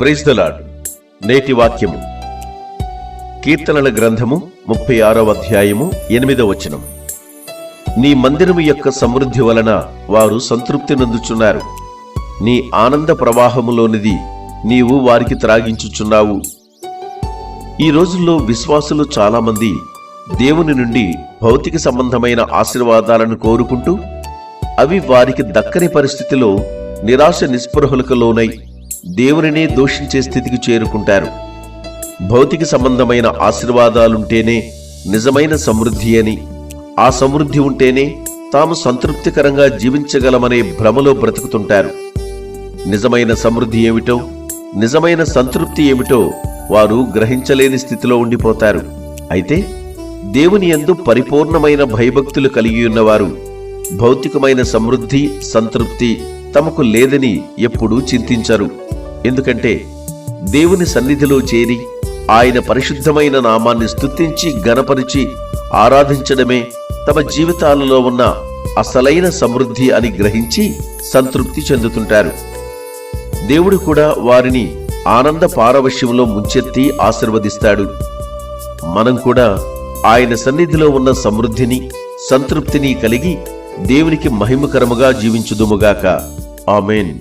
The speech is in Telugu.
ప్రైజ్ దలాడ్ నేటి వాక్యము. కీర్తనల గ్రంథము ముప్పై ఆరో అధ్యాయము ఎనిమిదవ వచనం. నీ మందిరము యొక్క సమృద్ధి వలన వారు సంతృప్తి నందుచున్నారు. నీ ఆనంద ప్రవాహములోనిది నీవు వారికి త్రాగించుచున్నావు. ఈ రోజుల్లో విశ్వాసులు చాలామంది దేవుని నుండి భౌతిక సంబంధమైన ఆశీర్వాదాలను కోరుకుంటూ అవి వారికి దక్కని పరిస్థితిలో నిరాశ నిస్పృహలకు లోనై దేవుడినే దూషించే స్థితికి చేరుకుంటారు. భౌతిక సంబంధమైన ఆశీర్వాదాలుంటేనే నిజమైన సమృద్ధి అని ఆ సమృద్ధి ఉంటేనే తాము సంతృప్తికరంగా జీవించగలమనే భ్రమలో బ్రతుకుతుంటారు. నిజమైన సమృద్ధి ఏమిటో నిజమైన సంతృప్తి ఏమిటో వారు గ్రహించలేని స్థితిలో ఉండిపోతారు. అయితే దేవుని యందు పరిపూర్ణమైన భయభక్తులు కలిగి ఉన్నవారు భౌతికమైన సమృద్ధి సంతృప్తి తమకు లేదని ఎప్పుడూ చింతించరు. ఎందుకంటే దేవుని సన్నిధిలో చేరి ఆయన పరిశుద్ధమైన నామాన్ని స్థుతించి గణపరిచి ఆరాధించడమే తమ జీవితాలలో ఉన్న అసలైన సమృద్ధి అని గ్రహించి సంతృప్తి చెందుతుంటారు. దేవుడు కూడా వారిని ఆనంద పారవశ్యంలో ముంచెత్తి ఆశీర్వదిస్తాడు. మనం కూడా ఆయన సన్నిధిలో ఉన్న సమృద్ధిని సంతృప్తిని కలిగి దేవునికి మహిమకరముగా జీవించుదుముగాక. ఆమెన్.